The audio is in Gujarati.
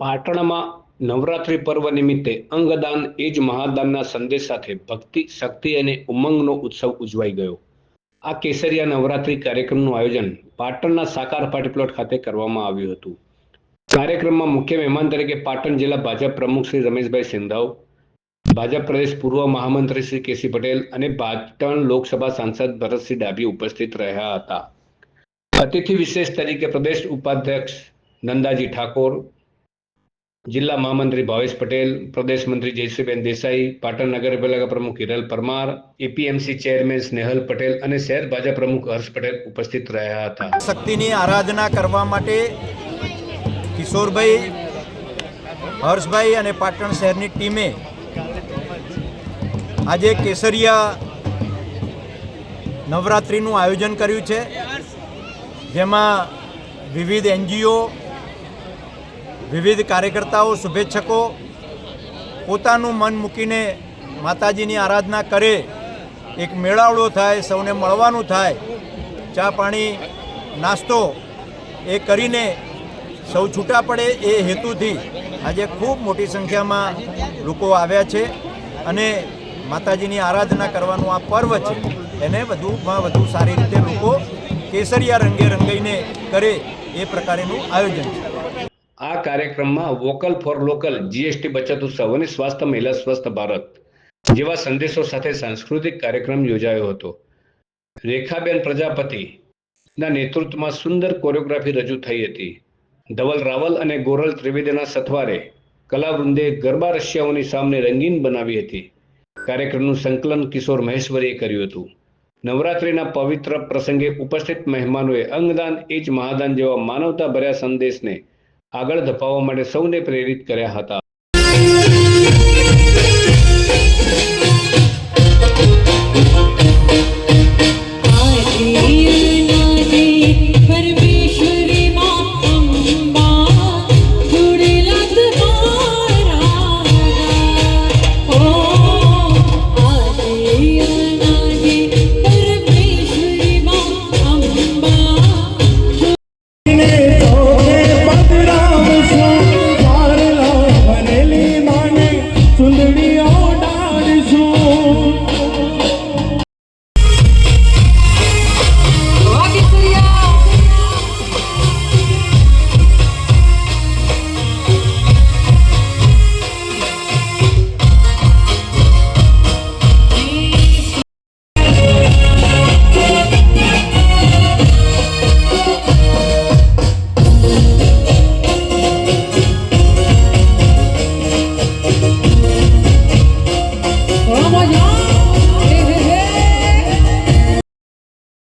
પાટણમાં નવરાત્રિ પર્વ નિમિત્તે અંગદાન એ જ મહાદાનના સંદેશ સાથે ભક્તિ, શક્તિ અને ઉમંગનો ઉત્સવ ઉજવાઈ ગયો. આ કેસરિયા નવરાત્રિ કાર્યક્રમનું આયોજન પાટણના સાકાર પાર્ટી પ્લોટ ખાતે કરવામાં આવ્યું હતું. કાર્યક્રમમાં મુખ્ય મહેમાન તરીકે પાટણ જિલ્લા ભાજપ પ્રમુખ શ્રી રમેશભાઈ સિંધાવ, ભાજપ પ્રદેશ પૂર્વ મહામંત્રી શ્રી કેસી પટેલ અને પાટણ લોકસભા સાંસદ ભરતસિંહ ડાભી ઉપસ્થિત રહ્યા હતા. અતિથિ વિશેષ તરીકે પ્રદેશ ઉપાધ્યક્ષ નંદાજી ઠાકોર જિલ્લા મહામંત્રી ભાવેશ પટેલ, પ્રદેશ મંત્રી જયશ્રીબેન દેસાઈ, પાટણ નગરપાલિકા પ્રમુખ હિરલ પરમાર, એપીએમસી ચેરમેન સ્નેહલ પટેલ અને શહેર ભાજપ પ્રમુખ હર્ષ પટેલ ઉપસ્થિત રહ્યા હતા. શક્તિની આરાધના કરવા માટે કિશોરભાઈ, હર્ષભાઈ અને પાટણ શહેરની ટીમે આજે કેસરિયા નવરાત્રિનું આયોજન કર્યું છે. જેમાં વિવિધ એનજીઓ વિવિધ કાર્યકર્તાઓ, શુભેચ્છકો પોતાનું મન મૂકીને માતાજીની આરાધના કરે. એક મેળાવડો થાય, સૌને મળવાનું થાય. ચા પાણી, નાસ્તો એ કરીને સૌ છૂટા પડે એ હેતુથી આજે ખૂબ મોટી સંખ્યામાં લોકો આવ્યા છે અને માતાજીની આરાધના કરવાનું આ પર્વ છે. એને વધુમાં વધુ સારી રીતે લોકો કેસરિયા રંગે રંગાઈને કરે એ પ્રકારેનું આયોજન છે. આ કાર્યક્રમમાં વોકલ ફોર લોકલ જીએસટી બચત ઉત્સવ અને સ્વાસ્થ્ય, મહિલા સ્વસ્થ ભારત જેવા સંદેશો સાથે સાંસ્કૃતિક કાર્યક્રમ યોજાયો હતો. રેખાબેન પ્રજાપતિ ના નેતૃત્વમાં સુંદર કોરિયોગ્રાફી રજૂ થઈ હતી. ધવલ રાવલ અને ગોરલ ત્રિવેદીના સથવારે કલાવૃંદે ગરબા રશિયાઓની સામે રંગીન બનાવી હતી. કાર્યક્રમનું સંકલન કિશોર મહેશ્વરીએ કર્યું હતું. નવરાત્રિના પવિત્ર પ્રસંગે ઉપસ્થિત મહેમાનોએ અંગદાન, એ જ મહાદાન જેવા માનવતા ભર્યા સંદેશને આગળ ધપાવવા માટે સૌને પ્રેરિત કર્યા હતા.